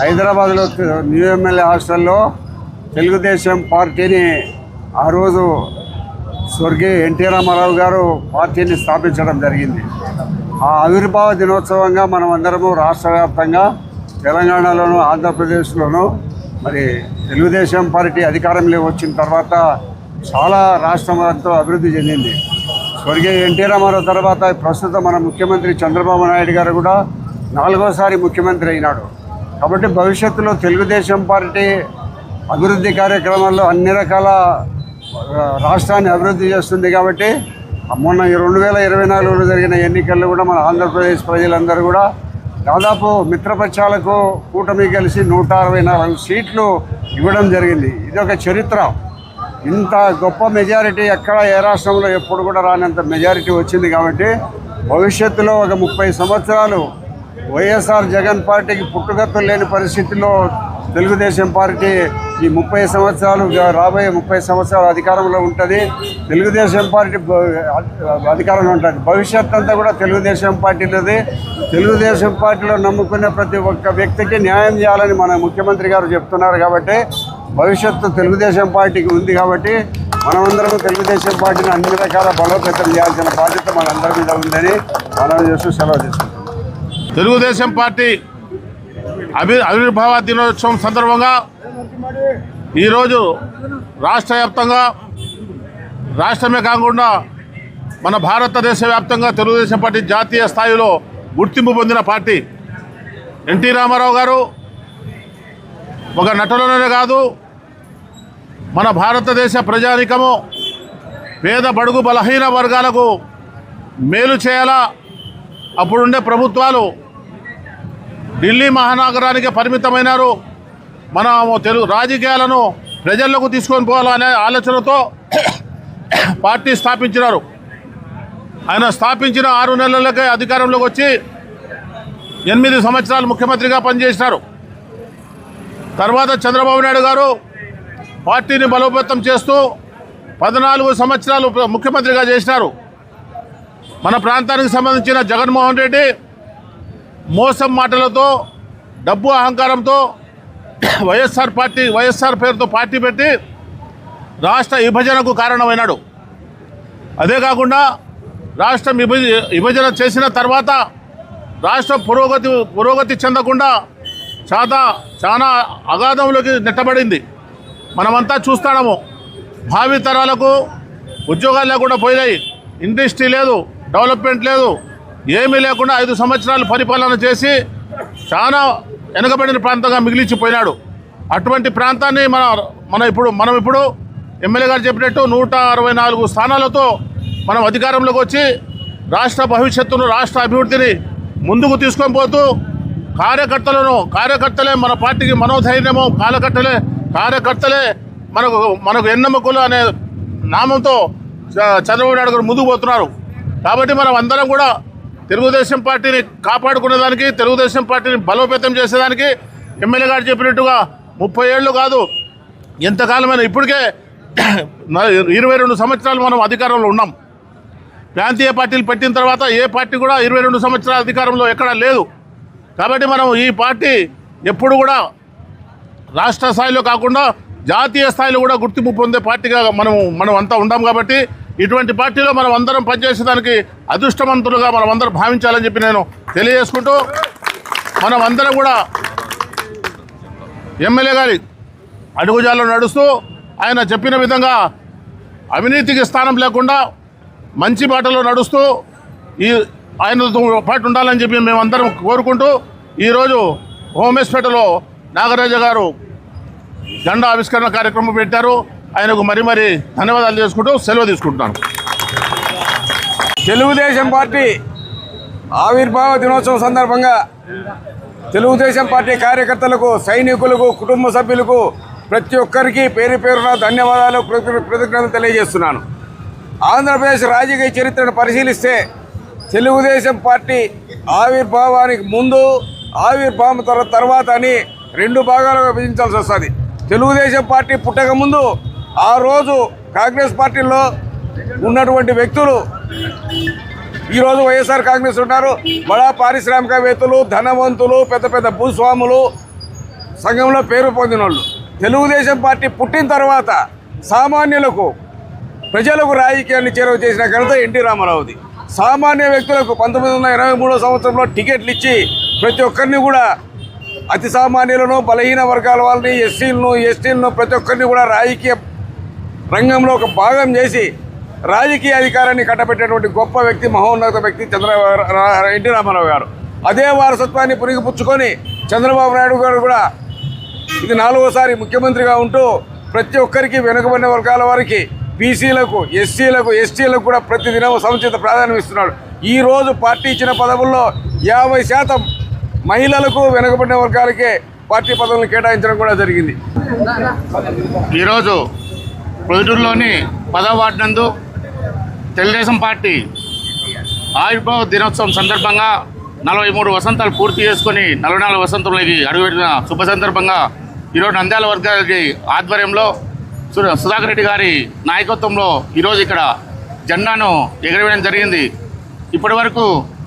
హైదరాబాద్లో new MLA హాస్టల్లో తెలుగుదేశం పార్టీని ఆ రోజు స్వర్గీయ ఎన్టీ రామారావు గారు పార్టీని స్థాపించడం జరిగింది. ఆ ఆవిర్భావ దినోత్సవంగా మనం అందరము రాష్ట్ర వ్యాప్తంగా తెలంగాణలోను ఆంధ్రప్రదేశ్లోను మరి తెలుగుదేశం పార్టీ అధికారంలో వచ్చిన తర్వాత చాలా రాష్ట్రం ఎంతో అభివృద్ధి చెందింది. స్వర్గీయ ఎన్టీ రామారావు తర్వాత ప్రస్తుతం మన ముఖ్యమంత్రి చంద్రబాబు నాయుడు గారు కూడా నాలుగోసారి ముఖ్యమంత్రి అయినాడు. కాబట్టి భవిష్యత్తులో తెలుగుదేశం పార్టీ అభివృద్ధి కార్యక్రమాల్లో అన్ని రకాల రాష్ట్రాన్ని అభివృద్ధి చేస్తుంది కాబట్టి మొన్న రెండు వేల ఇరవై నాలుగులో జరిగిన ఎన్నికల్లో కూడా మన ఆంధ్రప్రదేశ్ ప్రజలందరూ కూడా దాదాపు మిత్రపక్షాలకు కూటమి కలిసి నూట అరవై నాలుగు సీట్లు ఇవ్వడం జరిగింది. ఇది ఒక చరిత్ర. ఇంత గొప్ప మెజారిటీ ఎక్కడ ఏ రాష్ట్రంలో ఎప్పుడు కూడా రానంత మెజారిటీ వచ్చింది కాబట్టి భవిష్యత్తులో ఒక ముప్పై సంవత్సరాలు వైఎస్ఆర్ జగన్ పార్టీకి పుట్టుగతులు లేని పరిస్థితుల్లో తెలుగుదేశం పార్టీ ఈ ముప్పై సంవత్సరాలు రాబోయే ముప్పై సంవత్సరాలు అధికారంలో ఉంటుంది. తెలుగుదేశం పార్టీ అధికారంలో ఉంటుంది. భవిష్యత్ అంతా కూడా తెలుగుదేశం పార్టీలోది. తెలుగుదేశం పార్టీలో నమ్ముకునే ప్రతి ఒక్క వ్యక్తికి న్యాయం చేయాలని మన ముఖ్యమంత్రి గారు చెప్తున్నారు కాబట్టి భవిష్యత్తు తెలుగుదేశం పార్టీకి ఉంది కాబట్టి మనమందరం తెలుగుదేశం పార్టీని అన్ని రకాల బలోపేతం చేయాల్సిన బాధ్యత మనందరి మీద ఉందని మనం చేస్తూ సెలవు తీసుకుంటాం తెలుగుదేశం పార్టీ అభి ఆవిర్భావ దినోత్సవం సందర్భంగా ఈరోజు రాష్ట్ర వ్యాప్తంగా రాష్ట్రమే కాకుండా మన భారతదేశ వ్యాప్తంగా తెలుగుదేశం పార్టీ జాతీయ స్థాయిలో గుర్తింపు పొందిన పార్టీ ఎన్టీ రామారావు గారు. ఒక నటులనే కాదు మన భారతదేశ ప్రజానికము పేద బడుగు బలహీన వర్గాలకు మేలు చేయాలా? అప్పుడుండే ప్రభుత్వాలు ఢిల్లీ మహానగరానికి పరిమితమైనారు. మన తెలుగు రాజకీయాలను ప్రజల్లోకి తీసుకొని పోవాలనే ఆలోచనతో పార్టీ స్థాపించినారు. ఆయన స్థాపించిన ఆరు నెలలకే అధికారంలోకి వచ్చి ఎనిమిది సంవత్సరాలు ముఖ్యమంత్రిగా పనిచేసినారు. తర్వాత చంద్రబాబు నాయుడు గారు పార్టీని బలోపేతం చేస్తూ పద్నాలుగు సంవత్సరాలు ముఖ్యమంత్రిగా చేసినారు. మన ప్రాంతానికి సంబంధించిన జగన్మోహన్ రెడ్డి మోసం మాటలతో డబ్బు అహంకారంతో వైఎస్ఆర్ పార్టీ వైఎస్ఆర్ పేరుతో పార్టీ పెట్టి రాష్ట్ర విభజనకు కారణమైనాడు. అదే కాకుండా రాష్ట్రం విభజ విభజన చేసిన తర్వాత రాష్ట్రం పురోగతి పురోగతి చెందకుండా చాలా చాలా అగాధంలోకి నెట్టబడింది. మనమంతా చూస్తాము భావి తరాలకు ఉద్యోగాలు లేకుండా పోయినాయి. ఇండస్ట్రీ లేదు డెవలప్మెంట్ లేదు. ఏమీ లేకుండా ఐదు సంవత్సరాలు పరిపాలన చేసి చాలా వెనుకబడిన ప్రాంతంగా మిగిలిచిపోయినాడు. అటువంటి ప్రాంతాన్ని మన మన ఇప్పుడు మనం ఇప్పుడు ఎమ్మెల్యే గారు చెప్పినట్టు నూట అరవై నాలుగు స్థానాలతో మనం అధికారంలోకి వచ్చి రాష్ట్ర భవిష్యత్తును రాష్ట్ర అభివృద్ధిని ముందుకు తీసుకొని పోతూ కార్యకర్తలను కార్యకర్తలే మన పార్టీకి మనోధైర్యము కార్యకర్తలే కార్యకర్తలే మనకు మనకు ఎన్నమ్మకులు అనే నామంతో చ- చంద్రబాబు నాయుడు గారు ముందుకు పోతున్నారు. కాబట్టి మనం అందరం కూడా తెలుగుదేశం పార్టీని కాపాడుకునేదానికి తెలుగుదేశం పార్టీని బలోపేతం చేసేదానికి ఎమ్మెల్యే గారు చెప్పినట్టుగా ముప్పై ఏళ్ళు కాదు ఎంతకాలమైన ఇప్పటికే ఇరవై రెండు సంవత్సరాలు మనం అధికారంలో ఉన్నాం. ప్రాంతీయ పార్టీలు పెట్టిన తర్వాత ఏ పార్టీ కూడా ఇరవై రెండు సంవత్సరాల అధికారంలో ఎక్కడా లేదు. కాబట్టి మనం ఈ పార్టీ ఎప్పుడు కూడా రాష్ట్ర స్థాయిలో కాకుండా జాతీయ స్థాయిలో కూడా గుర్తింపు పొందే పార్టీగా మనం మనం అంతా ఉండాం కాబట్టి ఇటువంటి పార్టీలో మనం అందరం పనిచేసేదానికి అదృష్టవంతులుగా మనం అందరం భావించాలని చెప్పి నేను తెలియజేసుకుంటూ మనం అందరం కూడా ఎమ్మెల్యే గారి అడుగుజాల్లో నడుస్తూ ఆయన చెప్పిన విధంగా అవినీతికి స్థానం లేకుండా మంచి బాటలో నడుస్తూ ఈ ఆయనతో పాటు ఉండాలని చెప్పి మేమందరం కోరుకుంటూ ఈరోజు హోమేస్పేటలో నాగరాజ గారు జెండా ఆవిష్కరణ కార్యక్రమం పెట్టారు. ఆయనకు మరి మరి ధన్యవాదాలు చేసుకుంటూ సెలవు తీసుకుంటున్నాను. తెలుగుదేశం పార్టీ ఆవిర్భావ దినోత్సవం సందర్భంగా తెలుగుదేశం పార్టీ కార్యకర్తలకు సైనికులకు కుటుంబ సభ్యులకు ప్రతి ఒక్కరికి పేరు పేరున ధన్యవాదాలు కృతజ్ఞ- కృతజ్ఞతలు తెలియజేస్తున్నాను. ఆంధ్రప్రదేశ్ రాజకీయ చరిత్రను పరిశీలిస్తే తెలుగుదేశం పార్టీ ఆవిర్భావానికి ముందు ఆవిర్భావం తర్వాత తర్వాత అని రెండు భాగాలుగా విభజించాల్సి వస్తుంది. తెలుగుదేశం పార్టీ పుట్టక ముందు ఆ రోజు కాంగ్రెస్ పార్టీలో ఉన్నటువంటి వ్యక్తులు ఈరోజు వైఎస్ఆర్ కాంగ్రెస్ ఉన్నారు. బడా పారిశ్రామికవేత్తలు ధనవంతులు పెద్ద పెద్ద భూస్వాములు సంఘంలో పేరు పొందిన వాళ్ళు తెలుగుదేశం పార్టీ పుట్టిన తర్వాత సామాన్యులకు ప్రజలకు రాజకీయాన్ని చేరువ చేసిన ఘనత ఎన్టీ రామారావుది. సామాన్య వ్యక్తులకు పంతొమ్మిది వందల ఇరవై మూడో సంవత్సరంలో టికెట్లు ఇచ్చి ప్రతి ఒక్కరిని కూడా అతి సామాన్యులను బలహీన వర్గాల వాళ్ళని ఎస్సీలను ఎస్టీలను ప్రతి ఒక్కరిని కూడా రాజకీయ రంగంలో ఒక భాగం చేసి రాజకీయ అధికారాన్ని కట్టబెట్టేటువంటి గొప్ప వ్యక్తి మహోన్నత వ్యక్తి చంద్రబాబు ఎన్టీ రామారావు గారు. అదే వారసత్వాన్ని పురిగిపుచ్చుకొని చంద్రబాబు నాయుడు గారు కూడా ఇది నాలుగోసారి ముఖ్యమంత్రిగా ఉంటూ ప్రతి ఒక్కరికి వెనుకబడిన వర్గాల వారికి బీసీలకు ఎస్సీలకు ఎస్టీలకు కూడా ప్రతిదినం సముచిత ప్రాధాన్యం ఇస్తున్నాడు. ఈరోజు పార్టీ ఇచ్చిన పదవుల్లో యాభై శాతం మహిళలకు వెనుకబడిన వర్గాలకే పార్టీ పదవులను కేటాయించడం కూడా జరిగింది. ఈరోజు ప్రొద్దుటూరులోని పదవ వార్డు నందు తెలుగుదేశం పార్టీ ఆవిర్భావ దినోత్సవం సందర్భంగా నలభై మూడు వసంతాలు పూర్తి చేసుకొని నలభై నాలుగు వసంతంలోకి అడుగుపెట్టిన శుభ సందర్భంగా ఈరోజు నంద్యాల వర్గాలకి ఆధ్వర్యంలో సు- సుధాకర్ రెడ్డి గారి నాయకత్వంలో ఈరోజు ఇక్కడ జెండాను ఎగరవేయడం జరిగింది. ఇప్పటి వరకు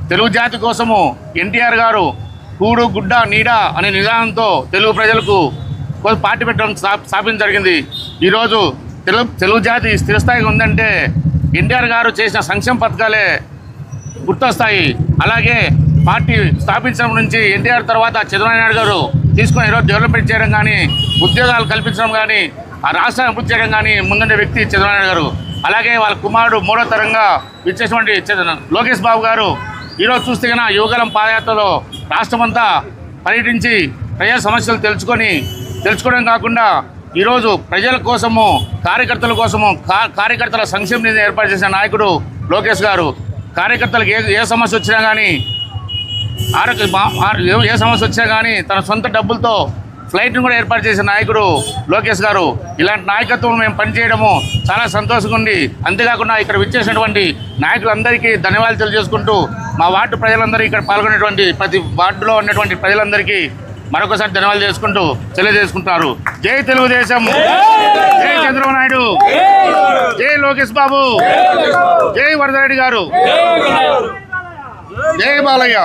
తెలుగు జాతి కోసము ఎన్టీఆర్ గారు కూడు గుడ్డ నీడ అనే నిదానంతో తెలుగు ప్రజలకు పార్టీ పెట్టడం స్థా- స్థాపించడం జరిగింది. ఈరోజు తెలుగు తెలుగు జాతి స్థిరస్థాయిగా ఉందంటే ఎన్టీఆర్ గారు చేసిన సంక్షేమ పథకాలే గుర్తొస్తాయి. అలాగే పార్టీ స్థాపించడం నుంచి ఎన్టీఆర్ తర్వాత చంద్రబాబు నాయుడు గారు తీసుకొని ఈరోజు డెవలప్మెంట్ చేయడం కానీ ఉద్యోగాలు కల్పించడం కానీ ఆ రాష్ట్రాన్ని అభివృద్ధి చేయడం కానీ ముందుండే వ్యక్తి చంద్రబాబు నాయుడు గారు. అలాగే వాళ్ళ కుమారుడు మూడో తరంగా ఇచ్చేటువంటి లోకేష్ బాబు గారు ఈరోజు చూస్తే కన్నా యువగలం పాదయాత్రలో రాష్ట్రమంతా పర్యటించి ప్రజల సమస్యలు తెలుసుకొని తెలుసుకోవడం కాకుండా ఈరోజు ప్రజల కోసము కార్యకర్తల కోసము కార్యకర్తల సంక్షేమ నిధి ఏర్పాటు చేసిన నాయకుడు లోకేష్ గారు. కార్యకర్తలకు ఏ ఏ సమస్య వచ్చినా కానీ ఆరోగ్య ఏ- సమస్య వచ్చినా కానీ తన సొంత డబ్బులతో ఫ్లైట్ను కూడా ఏర్పాటు చేసిన నాయకుడు లోకేష్ గారు. ఇలాంటి నాయకత్వం మేము పనిచేయడము చాలా సంతోషంగా ఉంది. అంతేకాకుండా ఇక్కడ విచ్చేసినటువంటి నాయకులందరికీ ధన్యవాదాలు తెలియజేసుకుంటూ మా వార్డు ప్రజలందరూ ఇక్కడ పాల్గొనేటువంటి ప్రతి వార్డులో ఉన్నటువంటి ప్రజలందరికీ మరొకసారి ధన్యవాదాలు చేసుకుంటూ తెలియజేసుకుంటారు జై తెలుగుదేశం. జై చంద్రబాబు నాయుడు. జై లోకేష్ బాబు. జై వరదరెడ్డి గారు. జై బాలయ్య.